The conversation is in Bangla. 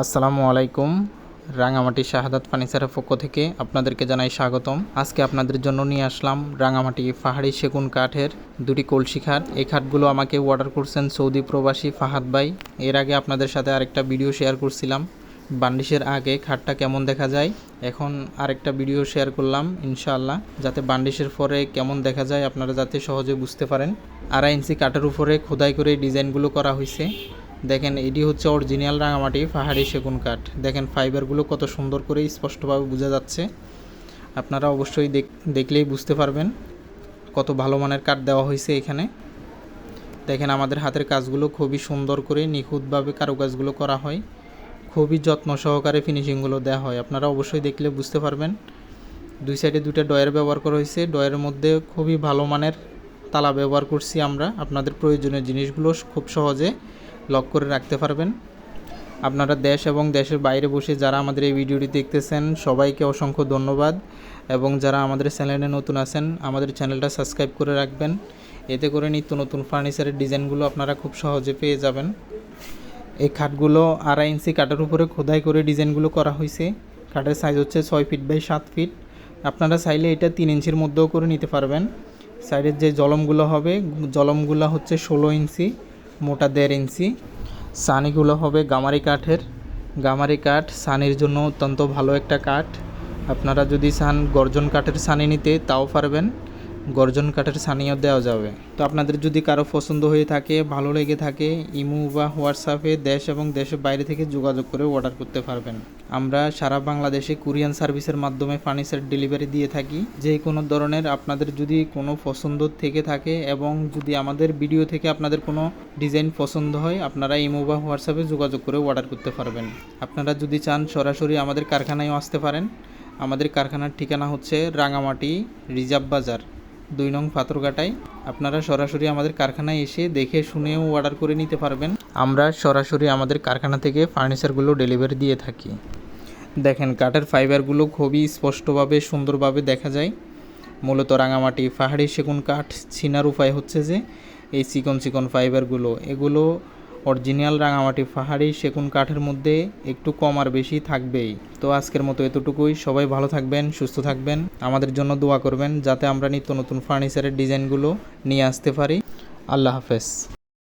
আসসালামু আলাইকুম, রাঙামাটি শাহাদাত ফার্নিচারের পক্ষ থেকে আপনাদেরকে জানাই স্বাগতম। আজকে আপনাদের জন্য নিয়ে আসলাম রাঙামাটি পাহাড়ি সেগুন কাঠের দুটি কলসি খাট। এই খাটগুলো আমাকে অর্ডার করছেন সৌদি প্রবাসী ফাহাদ ভাই। এর আগে আপনাদের সাথে আরেকটা ভিডিও শেয়ার করছিলাম। বান্ডিশের আগে খাটটা কেমন দেখা যায়? এখন আরেকটা ভিডিও শেয়ার করলাম, ইনশাআল্লাহ, যাতে বান্ডিশের পরে কেমন দেখা যায় আপনারা যাতে সহজে বুঝতে পারেন। আড়াই ইঞ্চি কাঠের উপরে খোদাই করে ডিজাইনগুলো করা হয়েছে দেখেন, এটি হচ্ছে অরিজিনাল রাঙামাটি পাহাড়ি সেগুন কাঠ। দেখেন ফাইবারগুলো কত সুন্দর করে স্পষ্টভাবে বোঝা যাচ্ছে। আপনারা অবশ্যই দেখ- দেখলেই বুঝতে পারবেন কত ভালো মানের কাঠ দেওয়া হয়েছে এখানে। দেখেন, আমাদের হাতের কাজগুলো খুবই সুন্দর করে নিখুঁতভাবে কারুকাজগুলো করা হয়। খুবই যত্ন সহকারে ফিনিশিংগুলো দেওয়া হয়। আপনারা অবশ্যই দেখলে বুঝতে পারবেন। দুই সাইডে দুইটা ডয়ের ব্যবহার করা হয়েছে। ডয়ের মধ্যে খুবই ভালো মানের তালা ব্যবহার করছি আমরা। আপনাদের প্রয়োজনীয় জিনিসগুলো খুব সহজে লক করে রাখতে পারবেন। আপনারা দেশ এবং দেশের বাইরে বসে যারা আমাদের এই ভিডিওটি দেখতেছেন, সবাইকে অসংখ্য ধন্যবাদ। এবং যারা আমাদের চ্যানেলে নতুন আছেন, আমাদের চ্যানেলটা সাবস্ক্রাইব করে রাখবেন। এতে করে নিত্য নতুন ফার্নিচারের ডিজাইনগুলো আপনারা খুব সহজে পেয়ে যাবেন। এই খাটগুলো আড়াই ইঞ্চি কাঠের উপরে খোদাই করে ডিজাইনগুলো করা হয়েছে। কাঠের সাইজ হচ্ছে ছয় ফিট বাই সাত ফিট আপনারা চাইলে এটা তিন ইঞ্চির মধ্যেও করে নিতে পারবেন। সাইডের যে জলমগুলো হবে, জলমগুলো হচ্ছে ষোলো ইঞ্চি। মোটা দেড় ইঞ্চি। সানিগুলো হবে গামারি কাঠের। গামারি কাঠ সানির জন্য অত্যন্ত ভালো একটা কাঠ। আপনারা যদি চান গর্জন কাঠের সানি নিতে, তাও পারবেন। গর্জন কাঠের সানিও দেওয়া যাবে। তো আপনাদের যদি কারও পছন্দ হয়ে থাকে, ভালো লেগে থাকে, ইমু বা হোয়াটসঅ্যাপে দেশ এবং দেশের বাইরে থেকে যোগাযোগ করে অর্ডার করতে পারবেন। আমরা সারা বাংলাদেশে কুরিয়ান সার্ভিসের মাধ্যমে ফার্নিচার ডেলিভারি দিয়ে থাকি। যে কোনো ধরনের আপনাদের যদি কোনো পছন্দ থেকে থাকে এবং যদি আমাদের ভিডিও থেকে আপনাদের কোনো ডিজাইন পছন্দ হয়, আপনারা ইমো বা হোয়াটসঅ্যাপে যোগাযোগ করে অর্ডার করতে পারবেন। আপনারা যদি চান সরাসরি আমাদের কারখানায়ও আসতে পারেন। আমাদের কারখানার ঠিকানা হচ্ছে রাঙামাটি রিজার্ভ বাজার। দুই নং পাথরঘাটায়। আপনারা সরাসরি আমাদের কারখানায় এসে দেখে শুনেও অর্ডার করে নিতে পারবেন। আমরা সরাসরি আমাদের কারখানা থেকে ফার্নিচারগুলো ডেলিভারি দিয়ে থাকি। দেখেন, কাঠের ফাইবারগুলো খুবই স্পষ্টভাবে, সুন্দরভাবে দেখা যায়। মূলত রাঙামাটি, পাহাড়ি সেগুন কাঠ, ছিনার উপায় হচ্ছে যে, এই চিকন চিকন ফাইবারগুলো এগুলো অরিজিনাল রাঙামাটি পাহাড়ি সেগুন কাঠের মধ্যে একটু কম আর বেশি থাকবেই। তো আজকের মতো এতটুকুই। সবাই ভালো থাকবেন, সুস্থ থাকবেন। আমাদের জন্য দোয়া করবেন, যাতে আমরা নিত্য নতুন ফার্নিচারের ডিজাইনগুলো নিয়ে আসতে পারি। আল্লাহ হাফেজ।